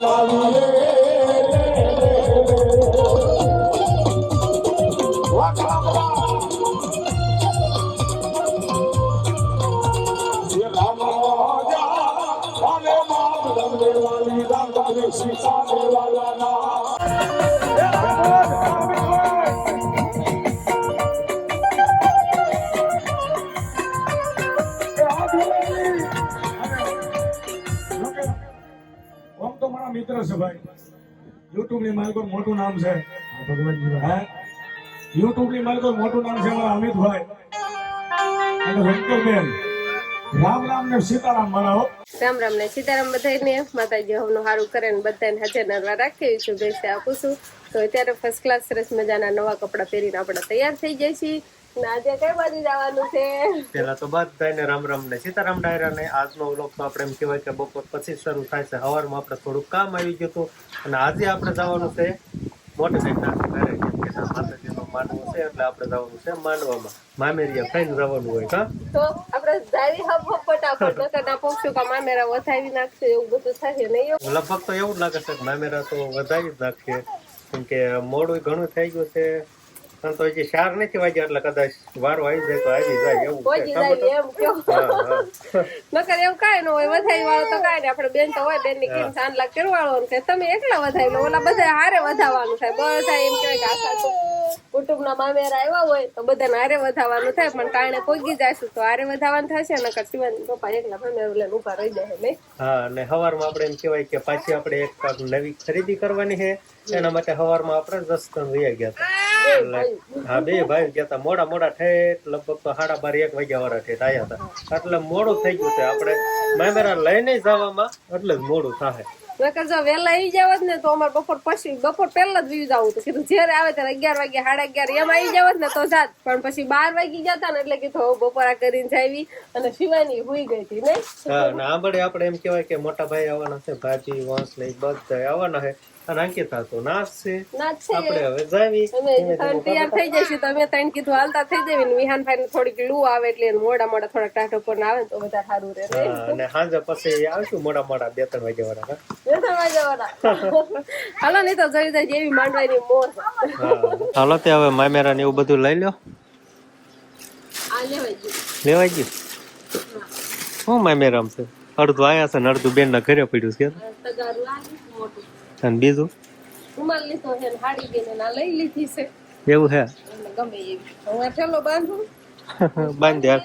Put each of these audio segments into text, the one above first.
આમ મિત્ર છે ભાઈ. યુટ્યુબની માલિકો મોટું નામ છે. યુટ્યુબની માલિકો મોટું નામ છે મારા અમિતભાઈ અને વેંકટબેન રામ રામ ને સીતારામ મનાવો રામ રામ ને સીતારામ બધાને માતાજી હવનું સારું કરે ને બધાને હાજર નરવા રાખી. શુભેચ્છા આપું છું. તો અત્યારે ફર્સ્ટ ક્લાસ સરસ મજાના નવા કપડાં પહેરીને આપણે તૈયાર થઈ જઈએ છીએ. આજે કઈ બાજુ જવાનું છે? પેલા તો બધાને રામ રામ ને સીતારામ ડાયરા ને આજનો વ્લોગ તો આપણે એમ કહેવાય કે બપોર પછી શરૂ થાય છે. સવારમાં આપણે થોડુંક કામ આવી ગયું હતું અને આજે આપણે જવાનું છે મોટી સાઈડના ઘરે કેમ કે ત્યાં માનવું છે એટલે આપણે જવાનું છે માનવામાં મામેરિયા થઈને જવાનું હોય તો આપણે જાવી હબ હબ ફટાફટ નકર ના કે મામેરા વધાવી નાખશે એવું બધું થશે નહીં લગભગ તો એવું લાગે છે કે મામેરા તો વધારી જ નાખીએ કેમ કે મોડું ઘણું થઈ ગયું છે. પણ તો હજી ચાર નથી વાગ્યા એટલે કદાચ વારો આવી જાય તો આવી જાય એવું પહોંચી જાય એમ કયો હા હા. નકર એવું કાંઈ ન હોય વધાઈ વાળો તો કાંઈ નહીં. આપણે બેન તો હોય બેનની કેમ સાંજ લાગ કરવાળો ને તમે એકલા વધાવી લો ઓલા બધા હારે વધાવવાનું થાય. બધા એમ કહેવાય કે તો કુટુંબના મામેર આવ્યા હોય તો બધાને આરે વધાવવાનું થાય પણ કારણે પોગી જશું તો આરે વધાવવાનું થશે નકર શિવાની પપ્પા એકલા મામેરું લઈને ઊભા રહી જાય નહીં? હા અને હવારમાં આપણે એમ કહેવાય કે પાછી આપણે એક નવી ખરીદી કરવાની છે. એના માટે હવારમાં આપણે દસ ત્રણ વયા ગયા હતા. હા બે ભાઈ ગયા હતા. મોડા મોડા ઠેઠ લગભગ તો સાડા બાર એક વાગ્યા વાળા ઠેઠ આવ્યા હતા. એટલે મોડું થઈ ગયું છે. આપણે મામેરા લઈને જવામાં એટલે જ મોડું થાય નકર જો વહેલા આવી જાવ ને, તો અમારે બપોર પછી, બપોર પહેલા જ વીજ જવું તો કીધું, જ્યારે આવે ત્યારે અગિયાર વાગે સાડા અગિયાર એમ આવી જાવ ને, તો જાત. પણ પછી બાર વાગી જતા ને, એટલે કીધું બપોરા કરીને જાવી અને શિવાની હુઈ ગઈ હતી, નહીં? હા આપણે એમ કહેવાય કે મોટા ભાઈ આવવાના છે, ભાજી, વાંસ ને ઈ બધા આવવાના છે. અંકિતા તો નાશ છે ના જ છે આપણે હવે જાવી તૈયાર થઈ જશે તમે ત્રણ કીધું હાલતા થઈ જવી. ને વિહાન ભાઈ થોડીક લૂ આવે એટલે મોડા મોડા થોડાક ટાઢો પર આવે તો વધારે સારું રહે. અને હાંજે પછી આવશું મોડા મોડા બે ત્રણ વાગ્યા વાળા બેસણવા વાળા હાલો નહીં તો જઈ જાય જેવી માંડવાની મોર. હાલો તે હવે મામેરા ને એવું બધું લઈ લો આ લેવાય ગયું. શું મામેરામ છે? અડધું આયા છે ને અડધું બેન ના ઘરે પડ્યું છે. અને બીજું? રૂમાલ લીધો છે હાડી બેને ના લઈ લીધી છે. એવું હે ગમે એવી હું આ ઠેલો બાંધું. બાંધ યાર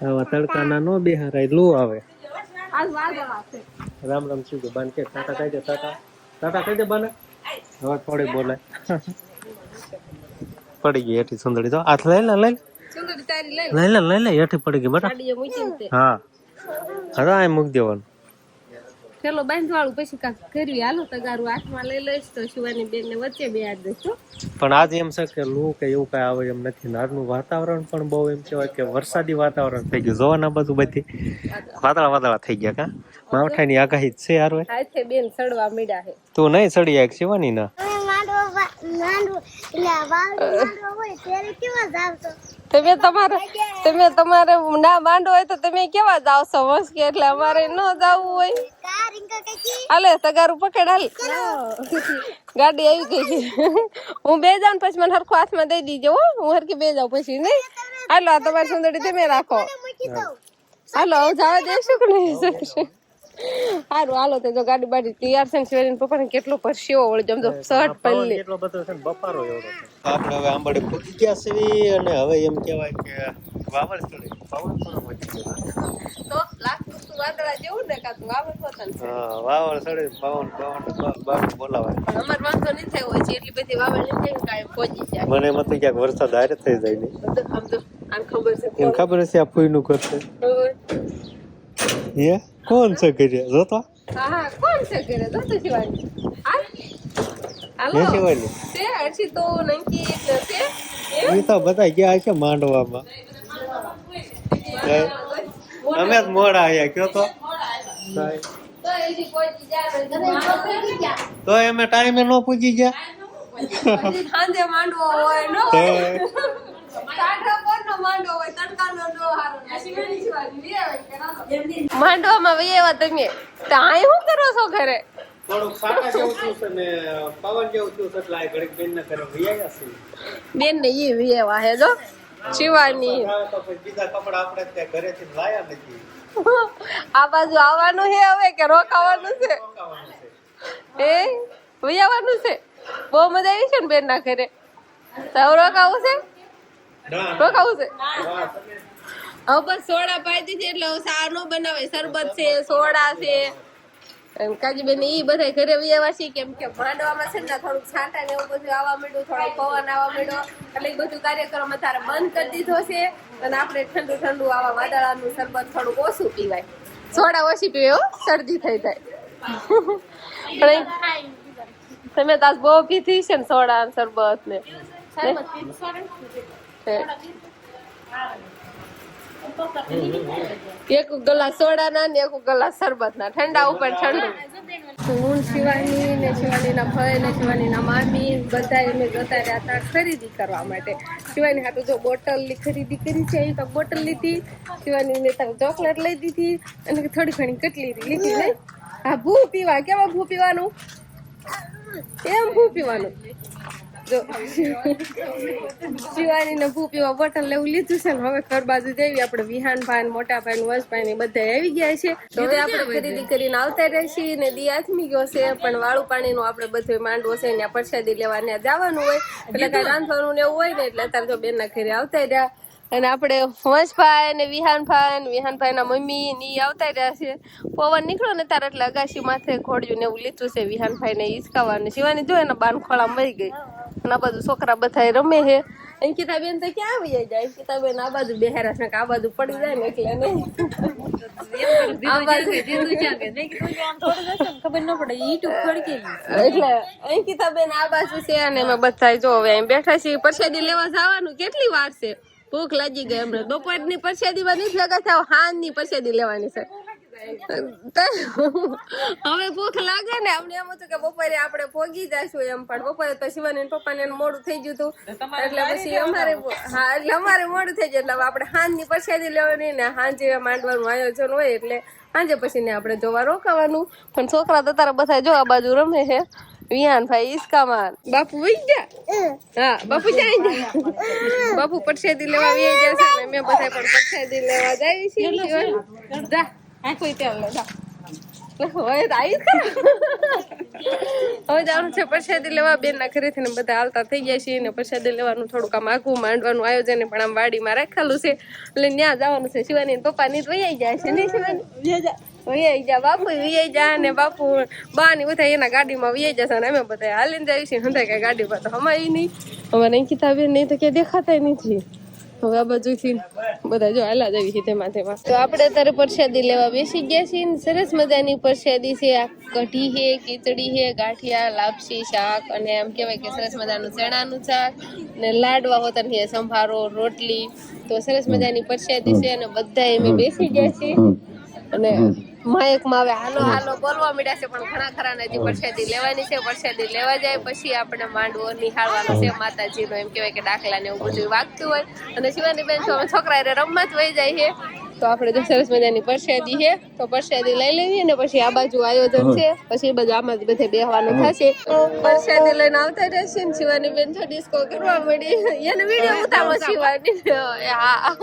હવે બે તડકાના નો બેહારાય લો આવે. રામ રામ શું બાન કે ટાટા કહી દે ટાટા. ટાટા કહી દે બાને. હવે થોડી બોલે. પડી ગઈ હેઠી સુંદરી તો હાથ લઈ લે લઈ લઈ લે. લઈ લે એઠી પડી ગઈ બેટા. હા. હા આ મૂકી દેવાનું. ઠેલો બાંધવાળું પછી કાંક કર્યું. હાલો તગારું હાથમાં લઈ લઈશ તો શિવાની બેન ને વચ્ચે બે હાથ દઈશ પણ આજે એમ છે કે લૂ કે એવું કઈ આવે એમ નથી. નારનું વાતાવરણ પણ બહુ એમ કહેવાય કે વરસાદી વાતાવરણ થઈ ગયું. જોવાના બધું બધી. વાદળા વાદળા થઈ ગયા કા? માવઠાની આગાહી છે હવે. બેન સડવા મીડા છે. તું નહીં સડી એક શિવાની ના તમે તમારે તમે તમારે ના માંડો હોય તો તમે કેવા જાવ છો મસ્કે એટલે અમારે ન જાવું હોય. હાલે તગારું પકડ હાલ. ગાડી આવી ગઈ છે. હું બે જાઉં પછી મને હરખું હાથમાં દઈ દીજો હો. હું હરખી બે જાઉં પછી નહીં? હાલો આ તમારી સુંદરી તમે રાખો. હાલો જવા દેશું કે નહીં? શકશે સારું હાલો તે જો ગાડી બાડી તૈયાર છે ને શિવાજી પપ્પાને કેટલો પરસેવો વળી જમજો શર્ટ પહેરી કેટલો બધો છે ને બફારો એવડો આપણે હવે આંબળે પૂકી ગયા છે અને હવે એમ કહેવાય કે વાવળ ચડે વાવડ થોડો વધી ગયો. તો લાગતું તું વાદળા જેવું ને કાતું વાવળ પોતાનું છે. હા વાવળ ચડે બાવન બાવન બાપ બોલાવાય. અમાર વાંધો નહીં થયો હોય છે એટલી બધી વાવળ નહીં થાય કાંઈ પહોંચી જાય. મને એમાં તો ક્યાંક વરસાદ આરે થઈ જાય ને. આમ તો આને ખબર છે ખબર છે આ ફૂઈનું કરશે હોય. હે? કોણ છે ઘરે? જો તો હા કોણ છે ઘરે? જો તો શિવાની. હાલ? શિવાની. તે હર્ષિ તો નંકી એટલે છે. એ તો બધા ગયા છે માંડવામાં? અમે જ મોડા આયા કયો તો? તો તો એમે ટાઈમે ન પૂજી ગયા? સાંજે માંડવો હોય નો માંડવામાં વૈયા તમે. આય શું કરો છો ઘરે? બેન ને ઘરે વૈયા છે. બેન ને ઈ વૈયા હે જો શિવાની આ બાજુ આવવાનું છે હવે કે રોકાવાનું છે? એ વૈયાવાનું છે? બહુ મજા આવી છે ને બેન ના ઘરે સૌ રોકાવું છે? રોકાવું છે. હવે બસ સોડા પાઈ દીધી એટલે હવે સા નો બનાવે શરબત છે સોડા છે. કાજીબેન ઈ બધા ઘરે વ્યવા છે કેમ કે માંડવામાં છે ને થોડુંક છાંટા ને એવું બધું આવવા માંડ્યું થોડો પવન આવવા માંડ્યો. એટલે બધું કાર્યક્રમ અત્યારે બંધ કરી દીધો છે અને આપણે ઠંડુ ઠંડુ આવા વાદળાનું શરબત થોડુંક ઓછું પીવાય. સોડા ઓછી પીવે શરદી થઈ જાય. પણ તમે તાસ બહુ પીધી છે ને સોડા ને. શરબત ને? એક ગ્લાસ સોડાના ને એક ગ્લાસ શરબત ના ઠંડા ઉપર ઠંડુ. બધા અમે ખરીદી કરવા માટે. શિવાની હાટુ જો બોટલની ખરીદી કરી છે અહીં તો બોટલ લીધી. શિવાની ને ચોકલેટ લઈ દીધી અને થોડી ઘણી કટલી લીધી. ને? હા, ભૂ પીવા. કેવા ભૂ પીવાનું? એમ ભૂ પીવાનું? જો શિવાની ને ભૂ પીવા બોટલ લેવું લીધું છે ને હવે ઘર બાજુ જઈએ. આપણે વિહાન ભાઈ મોટા ભાઈ વસભાઈ ને બધા આવી ગયા છે. તો હવે આપણે ખરીદી કરીને આવતા રહીશી ને દી આથમી ગયો છે પણ વાળું પાણી નું આપણે બધું માંડવો છે ને પ્રસાદી લેવા ને જવાનું હોય. એટલે કઈ રાંધવાનું ને એવું હોય ને એટલે અત્યારે તો બેન ના ઘરે આવતા રહ્યા. અને આપણે વંશભાઈ ને વિહાનભાઈ ને વિહાનભાઈ ના મમ્મી ની આવતા રહ્યા છે. પવન નીકળ્યો ને તારે એટલે અગાશી માથે ઘોડ્યું ને એવું લીધું છે વિહાનભાઈ ને હિસકાવાનું શિવાની જો એના બાન ખોળા મરી ગઈ. અને આ બાજુ છોકરા બધા રમે છે અંકિતાબેન તો ક્યાં આવી જાય? અંકિતાબેન આ બાજુ બેહારા છે કે આ બાજુ પડી જાય ને એટલે એટલે અંકિતા આ બાજુ છે અને અમે બધા જો હવે અહીં બેઠા છીએ પરસાદી લેવા જવાનું કેટલી વાર છે? ભૂખ લાગી ગઈ અમને બપોરની પ્રસાદી માં નથી લગાતા હાનની પરસાદી લેવાની છે. હવે ભૂખ લાગે ને અમને એમ હતું કે બપોરે આપણે પોગી જશું એમ પણ બપોરે તો શિવાની પપ્પા ને મોડું થઈ ગયું હતું. એટલે પછી અમારે હા એટલે અમારે મોડું થઈ ગયું. એટલે આપણે હાંજની પ્રસાદી લેવાની ને હાંજે માંડવાનું આયોજન હોય એટલે સાંજે પછી ને આપણે જોવા રોકાવાનું. પણ છોકરા તો તારા બધા જો આ બાજુ રમે છે. વિહાન ભાઈ ઈસકામાં બાપુ વઈ ગયા? હા બાપુ જાય ગયા? બાપુ પરસેદી લેવા વી ગયા છે ને મેં બધા પણ પરસેદી લેવા જાય છે? જા. આ કોઈ તેલ લે હવે તો આવી ખરા. હવે જવાનું છે પ્રસાદી લેવા. બેન ના ઘરેથી ને બધા હાલતા થઈ ગયા છે ને પ્રસાદી લેવાનું થોડુંક આમ આઘું માંડવાનું આયોજન પણ આમ વાડીમાં રાખેલું છે. એટલે ત્યાં જવાનું છે શિવાની ને પપ્પા ની વૈયાઈ જાય છે નહીં શિવાની? વૈયાઈ જા. બાપુ વૈયાઈ જા ને બાપુ બા ની બધા એના ગાડીમાં વૈયાઈ જશે અને અમે બધા હાલીને જાય છે હંધાય કઈ ગાડી પર તો અમારી નહીં અમારે અંકિતા બેન નહીં તો કે દેખાતા નથી. હવે આ બાજુથી બધા જો હાલા જ આવી તેમાં તેમાં. તો આપણે અત્યારે પ્રસાદી લેવા બેસી ગયા છીએ ને સરસ મજાની પ્રસાદી છે. આ કઢી છે ખીચડી છે, ગાંઠિયા, લાપસી, શાક અને એમ કહેવાય કે સરસ મજાનું ચણાનું શાક ને લાડવા હોતા છે સંભારો, રોટલી. તો સરસ મજાની પ્રસાદી છે અને બધા અમે બેસી ગયા છીએ. અને માયકમાં હવે હાલો હાલો બોલવા મળ્યા છે પણ ઘણા ખરા નથી હજી પ્રસાદી લેવાની છે. પરસાદી લેવા જાય પછી આપણે માંડવો નિહાળવાનો છે માતાજીનો એમ કહેવાય કે દાખલા ને એવું બધું વાગતું હોય. અને શિવાની બેન તો અમે છોકરા એ રમવા જ વહી જાય છે. તો આપણે તો સરસ મજાની પરસાદી છે. તો પરસાદી લઈ લેવી ને પછી આ બાજુ આયોજન છે. પછી બધું આમાં જ બધે બેહવાનું થશે. પ્રસાદી લઈને આવતા રહેશે ને શિવાની બેન તો ડિસ્કો કરવા મળી એને વીડિયો ઉતારો શિવાની. હા.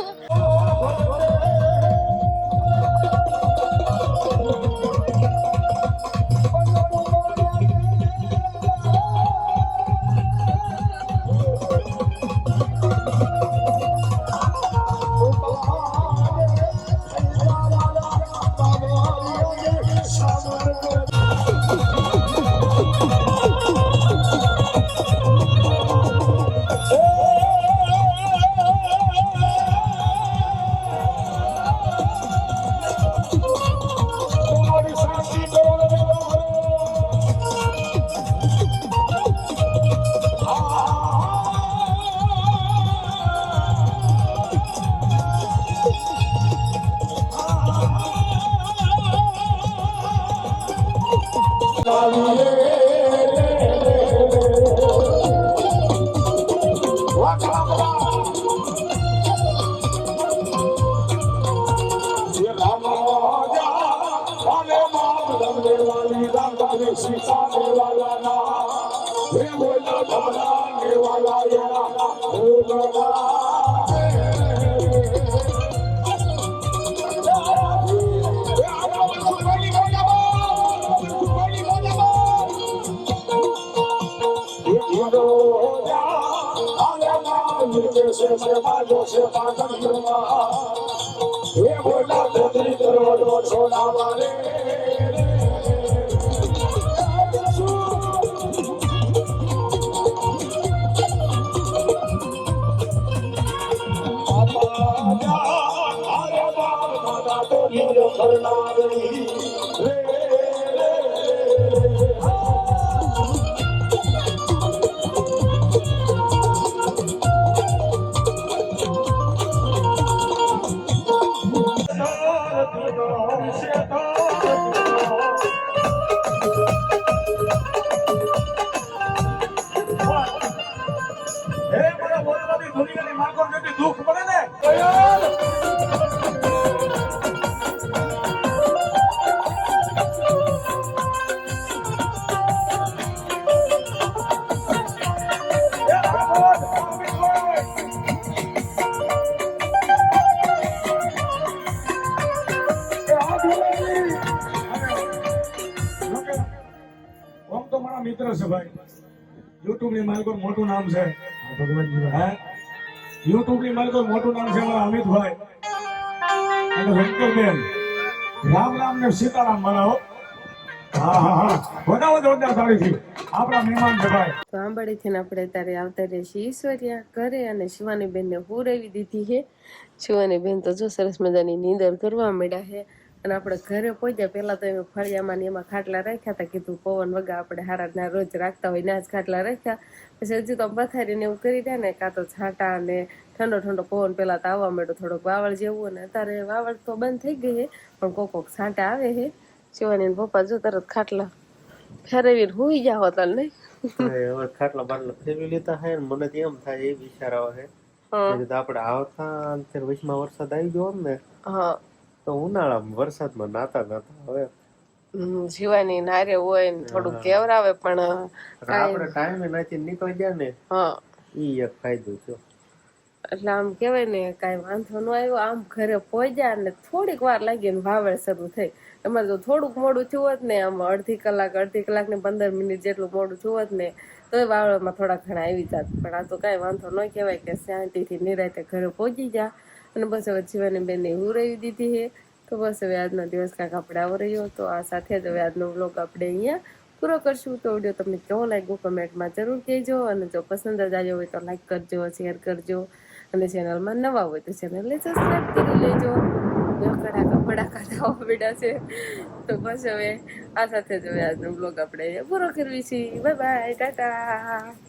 વાલી રામા ને સીતા ને વાલા ના હે બોલા ભલા ને વાલા યા હે ભગવાન ની માલિકો મોટું નામ છે. યુટ્યુબની માલિકો મોટું નામ છે અમારા અમિતભાઈ. અને વેંકટબેન. રામ રામ ને સીતારામ બનાવો હા. હા હા આપણા મહેમાન છે ભાઈ. તો આંબાડીથી આપણે ત્યારે આવતા રહીએ છીએ ઈશ્વર્યા ઘરે અને શિવાની બેનને હુરાવી દીધી છે. શિવાની બેન તો જો સરસ મજાની નીંદર કરવા માંડ્યા છે. અને આપણે ઘરે પહોંચ્યા પહેલાં તો એમ ફળિયામાં એમાં ખાટલા રાખ્યા હતા કીધું પવન વગા આપણે હારાના રોજ રાખતા હોય ના જ ખાટલા રાખ્યા. પછી હજી તો પથારીને એવું કરી દે ને કાં તો છાંટા અને ઠંડો ઠંડો પવન પહેલાં તો આવવા માંડ્યો થોડોક વાવળ જેવું અને અત્યારે વાવળ તો બંધ થઈ ગઈ છે પણ કોક કોક છાંટા આવે છે. શિવાની પપ્પા જો તરત ખાટલા ફેરવીને હુઈ જાવ હતા નહીં હવે ખાટલા બાટલા ફેરવી લીધા હે મને તો એમ થાય એ હે હા. મેં કીધું આપણે આવતા વચમાં વરસાદ આવી ગયો ને હા. તો ઉનાળામાં વરસાદમાં નાતા નાતા હવે જીવાની નારે હોય ને થોડું કેવરાવે પણ આપણે ટાઈમે નાથી નીકળી ગયા ને હા. ઈ એક ફાયદો છે એટલે આમ કેવાય ને કાંઈ વાંધો ન આવ્યો. આમ ઘરે પહોંચ્યા ને થોડીક વાર લાગી ને વાવડ શરૂ થઈ. એમાં જો થોડુંક મોડું થયું હોત ને આમ અડધી કલાક અડધી કલાક ને પંદર મિનિટ જેટલું મોડું થયું હોત ને તો વાવડમાં થોડા ઘણા આવી જાત. પણ આ તો કાંઈ વાંધો ન કહેવાય કે શાંતિથી નિરાતે ઘરે પહોંચી જા અને બસ હવે જીવાની બેનને રહી દીધી છે તો બસ હવે આજનો દિવસ કાંઈક આપણે આવો રહ્યો. તો આ સાથે જ હવે આજનો વ્લોગ આપણે અહીંયા પૂરો કરશું. તો વીડિયો તમને કેવો લાગ્યો કમેન્ટમાં જરૂર કહેજો. અને જો પસંદ જ આવ્યો હોય તો લાઈક કરજો, શેર કરજો. અને ચેનલમાં નવા હોય તો ચેનલને સબસ્ક્રાઈબ કરી લેજો. કડાકા બડાકા થવા પડ્યા છે. તો બસ હવે આ સાથે જ હવે આજનો બ્લોગ આપણે પૂરો કરવી છીએ બાય બાય, ટાટા.